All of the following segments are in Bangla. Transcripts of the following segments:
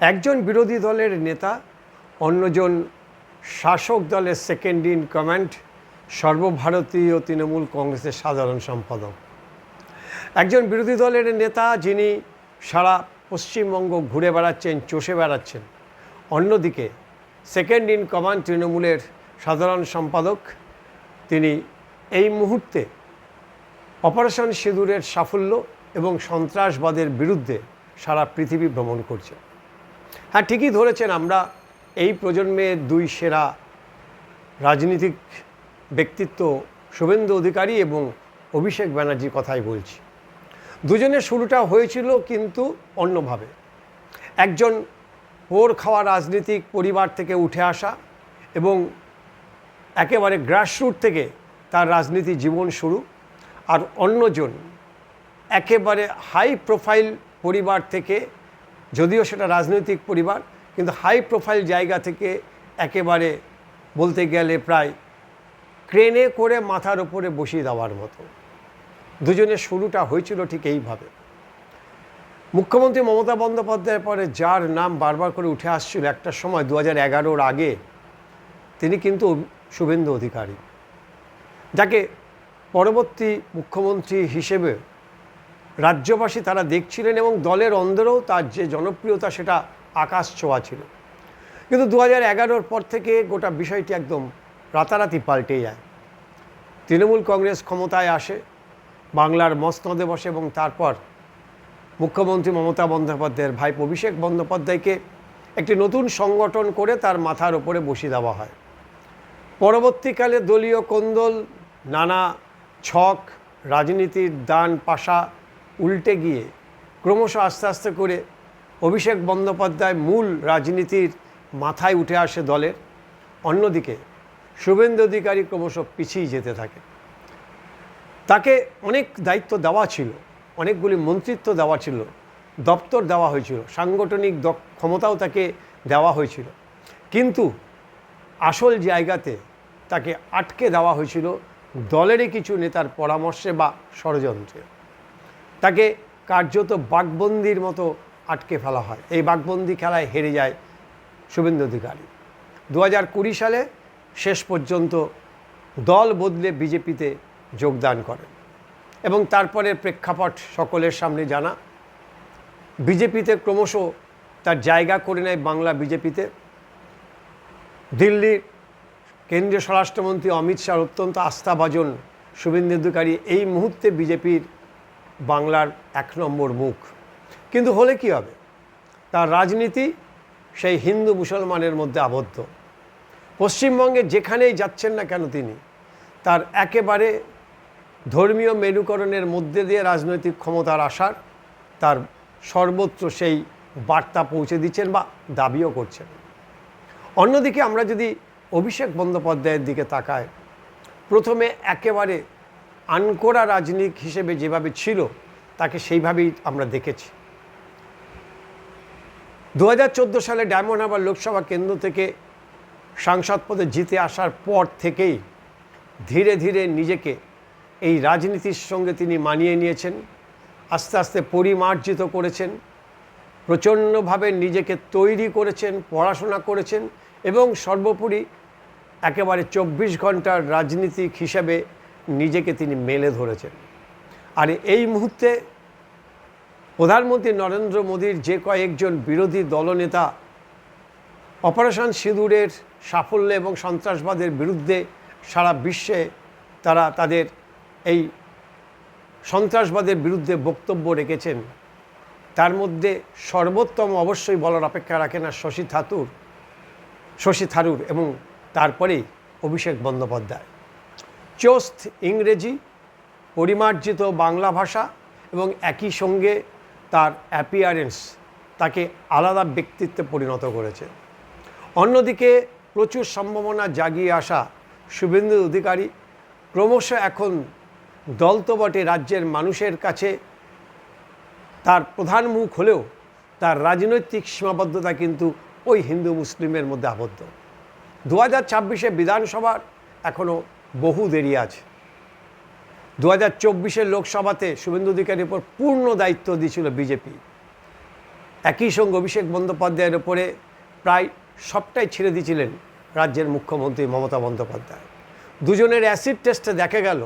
একজন বিরোধী দলের নেতা, অন্যজন শাসক দলের সেকেন্ড ইন কমান্ড সর্বভারতীয় তৃণমূল কংগ্রেসের সাধারণ সম্পাদক। একজন বিরোধী দলের নেতা যিনি সারা পশ্চিমবঙ্গ ঘুরে বেড়াচ্ছেন, চষে বেড়াচ্ছেন, অন্যদিকে সেকেন্ড ইন কমান্ড তৃণমূলের সাধারণ সম্পাদক, তিনি এই মুহূর্তে অপারেশন সিঁদুরের সাফল্য এবং সন্ত্রাসবাদের বিরুদ্ধে সারা পৃথিবী ভ্রমণ করছে হ্যাঁ ঠিকই ধরেছেন আমরা এই প্রজন্মের দুই সেরা রাজনীতিক ব্যক্তিত্ব শুভেন্দু অধিকারী এবং অভিষেক ব্যানার্জির কথাই বলছি। দুজনের শুরুটা হয়েছিল কিন্তু অন্যভাবে। একজন পোর খাওয়া রাজনীতিক পরিবার থেকে উঠে আসা এবং একেবারে গ্রাসরুট থেকে তার রাজনীতি জীবন শুরু আর অন্যজন একেবারে হাই প্রোফাইল পরিবার থেকে যদিও সেটা রাজনৈতিক পরিবার, কিন্তু হাই প্রোফাইল জায়গা থেকে একেবারে বলতে গেলে প্রায় ক্রেনে করে মাথার ওপরে বসিয়ে দেওয়ার মতো। দুজনের শুরুটা হয়েছিল ঠিক এইভাবে। মুখ্যমন্ত্রী মমতা বন্দ্যোপাধ্যায়ের পরে যার নাম বারবার করে উঠে আসছিল একটা সময় দু হাজার এগারোর আগে, তিনি কিন্তু শুভেন্দু অধিকারী। যাকে পরবর্তী মুখ্যমন্ত্রী হিসেবে রাজ্যবাসী তারা দেখছিলেন এবং দলের অন্দরেও তার যে জনপ্রিয়তা সেটা আকাশ ছোঁয়া ছিল। কিন্তু দু হাজার এগারোর পর থেকে গোটা বিষয়টি একদম রাতারাতি পাল্টে যায়। তৃণমূল কংগ্রেস ক্ষমতায় আসে, বাংলার মসনদে বসে এবং তারপর মুখ্যমন্ত্রী মমতা বন্দ্যোপাধ্যায়ের ভাই অভিষেক বন্দ্যোপাধ্যায়কে একটি নতুন সংগঠন করে তার মাথার ওপরে বসিয়ে দেওয়া হয়। পরবর্তীকালে দলীয় কোন্দল, নানা ছক, রাজনীতির দান পাশা উল্টে গিয়ে ক্রমশ আস্তে আস্তে করে অভিষেক বন্দ্যোপাধ্যায় মূল রাজনীতির মাথায় উঠে আসে দলের। অন্যদিকে শুভেন্দু অধিকারী ক্রমশ পিছিয়ে যেতে থাকে। তাকে অনেক দায়িত্ব দেওয়া ছিল, অনেকগুলি মন্ত্রিত্ব দেওয়া ছিল, দপ্তর দেওয়া হয়েছিল, সাংগঠনিক ক্ষমতাও তাকে দেওয়া হয়েছিল। কিন্তু আসল জায়গাতে তাকে আটকে দেওয়া হয়েছিল দলেরই কিছু নেতার পরামর্শে বা ষড়যন্ত্রে। তাকে কার্যত বাঘবন্দির মতো আটকে ফেলা হয়। এই বাঘবন্দি খেলায় হেরে যায় শুভেন্দু অধিকারী। দু হাজার কুড়ি সালে শেষ পর্যন্ত দল বদলে বিজেপিতে যোগদান করেন এবং তারপরে প্রেক্ষাপট সকলের সামনে জানা। বিজেপিতে ক্রমশ তার জায়গা করে নেয় বাংলা বিজেপিতে। দিল্লির কেন্দ্রীয় স্বরাষ্ট্রমন্ত্রী অমিত শাহ অত্যন্ত আস্থাভাজন শুভেন্দু অধিকারী এই মুহূর্তে বিজেপির বাংলার এক নম্বর মুখ। কিন্তু হলে কি হবে? তার রাজনীতি সেই হিন্দু মুসলমানের মধ্যে আবদ্ধ। পশ্চিমবঙ্গে যেখানেই যাচ্ছেন না কেন তিনি, তার একেবারে ধর্মীয় মেরুকরণের মধ্যে দিয়ে রাজনৈতিক ক্ষমতার আসার তার সর্বত্র সেই বার্তা পৌঁছে দিচ্ছেন বা দাবিও করছেন। অন্যদিকে আমরা যদি অভিষেক বন্দ্যোপাধ্যায়ের দিকে তাকাই, প্রথমে একেবারে আনকোরা রাজনীতিক হিসেবে যেভাবে ছিল, তাকে সেইভাবেই আমরা দেখেছি। দু হাজার চোদ্দ সালে ডায়মন্ড হারবার লোকসভা কেন্দ্র থেকে সাংসদ পদে জিতে আসার পর থেকেই ধীরে ধীরে নিজেকে এই রাজনীতির সঙ্গে তিনি মানিয়ে নিয়েছেন, আস্তে আস্তে পরিমার্জিত করেছেন প্রচণ্ডভাবে নিজেকে তৈরি করেছেন, পড়াশোনা করেছেন এবং সর্বোপরি একেবারে চব্বিশ ঘণ্টার রাজনীতিক হিসাবে নিজেকে তিনি মেলে ধরেছেন। আর এই মুহূর্তে প্রধানমন্ত্রী নরেন্দ্র মোদীর যে কয়েকজন বিরোধী দলনেতা অপারেশন সিঁদুরের সাফল্য এবং সন্ত্রাসবাদের বিরুদ্ধে সারা বিশ্বে তারা তাদের এই সন্ত্রাসবাদের বিরুদ্ধে বক্তব্য রেখেছেন, তার মধ্যে সর্বোত্তম অবশ্যই বলার অপেক্ষা রাখে না শশী থাতুর শশী থারুর এবং তারপরেই অভিষেক বন্দ্যোপাধ্যায়। চোস্ত ইংরেজি, পরিমার্জিত বাংলা ভাষা এবং একই সঙ্গে তার অ্যাপিয়ারেন্স তাকে আলাদা ব্যক্তিত্বে পরিণত করেছে। অন্যদিকে প্রচুর সম্ভাবনা জাগিয়ে আসা শুভেন্দু অধিকারী ক্রমশ এখন দল তো বটে রাজ্যের মানুষের কাছে তার প্রধান মুখ হলেও তার রাজনৈতিক সীমাবদ্ধতা কিন্তু ওই হিন্দু মুসলিমের মধ্যে আবদ্ধ। দু হাজার ছাব্বিশে বিধানসভার এখনও বহু দেরি আছে দু হাজার চব্বিশের লোকসভাতে শুভেন্দু অধিকারীর উপর পূর্ণ দায়িত্ব দিয়েছিল বিজেপি। একই সঙ্গে অভিষেক বন্দ্যোপাধ্যায়ের ওপরে প্রায় সবটাই ছেড়ে দিয়েছিলেন রাজ্যের মুখ্যমন্ত্রী মমতা বন্দ্যোপাধ্যায়। দুজনের অ্যাসিড টেস্টে দেখা গেল,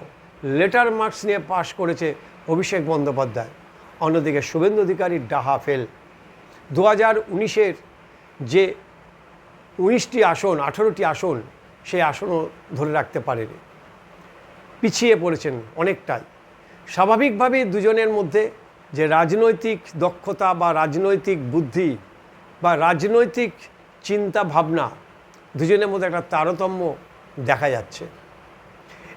লেটার মার্কস নিয়ে পাশ করেছে অভিষেক বন্দ্যোপাধ্যায়। অন্যদিকে শুভেন্দু অধিকারীর ডাহা ফেল। দু হাজার উনিশের যে উনিশটি আসন, আঠেরোটি আসন সেই আসনও ধরে রাখতে পারেনি। পিছিয়ে পড়েছেন অনেকটাই। স্বাভাবিকভাবেই দুজনের মধ্যে যে রাজনৈতিক দক্ষতা বা রাজনৈতিক বুদ্ধি বা রাজনৈতিক চিন্তা ভাবনা দুজনের মধ্যে একটা তারতম্য দেখা যাচ্ছে।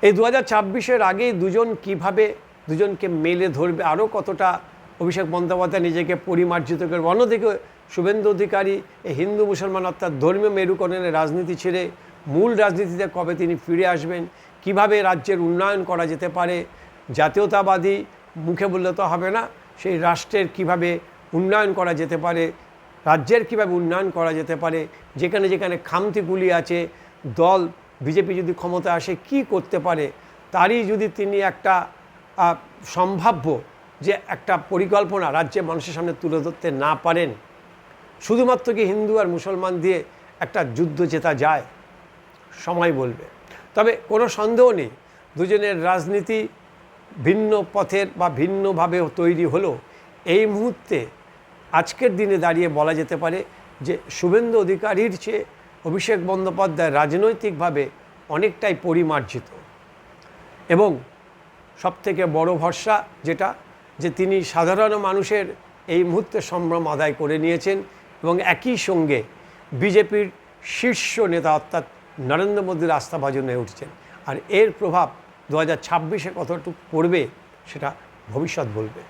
এই দু হাজার ছাব্বিশের আগেই দুজন কীভাবে দুজনকে মেলে ধরবে, আরও কতটা অভিষেক বন্দ্যোপাধ্যায় নিজেকে পরিমার্জিত করবে অন্যদিকে শুভেন্দু অধিকারী হিন্দু মুসলমান অর্থাৎ ধর্মীয় মেরুকরণের রাজনীতি ছেড়ে মূল রাজনীতিতে কবে তিনি ফিরে আসবেন, কীভাবে রাজ্যের উন্নয়ন করা যেতে পারে, জাতীয়তাবাদী মুখে বললে তো হবে না, সেই রাষ্ট্রের কীভাবে উন্নয়ন করা যেতে পারে, রাজ্যের কীভাবে উন্নয়ন করা যেতে পারে, যেখানে যেখানে খামতিগুলি আছে, দল, বিজেপি যদি ক্ষমতা আসে কি করতে পারে, তারই যদি তিনি একটা সম্ভাব্য যে একটা পরিকল্পনা রাজ্যের মানুষের সামনে তুলে ধরতে না পারেন, শুধুমাত্র কি হিন্দু আর মুসলমান দিয়ে একটা যুদ্ধ জেতা যায়? সময় বলবে। তবে কোনো সন্দেহ নেই, দুজনের রাজনীতি ভিন্ন পথের বা ভিন্নভাবে তৈরি হলো। এই মুহূর্তে আজকের দিনে দাঁড়িয়ে বলা যেতে পারে যে শুভেন্দু অধিকারীর চেয়ে অভিষেক বন্দ্যোপাধ্যায় রাজনৈতিকভাবে অনেকটাই পরিমার্জিত। এবং সবথেকে বড় ভরসা যেটা, যে তিনি সাধারণ মানুষের এই মুহূর্তে সম্ভ্রম আদায় করে নিয়েছেন এবং একই সঙ্গে বিজেপির শীর্ষ নেতা অর্থাৎ নরেন্দ্র মোদীর আস্থাভাজন হয়ে উঠছেন। আর এর প্রভাব দু হাজার ছাব্বিশে কতটুকু পড়বে সেটা ভবিষ্যৎ বলবে।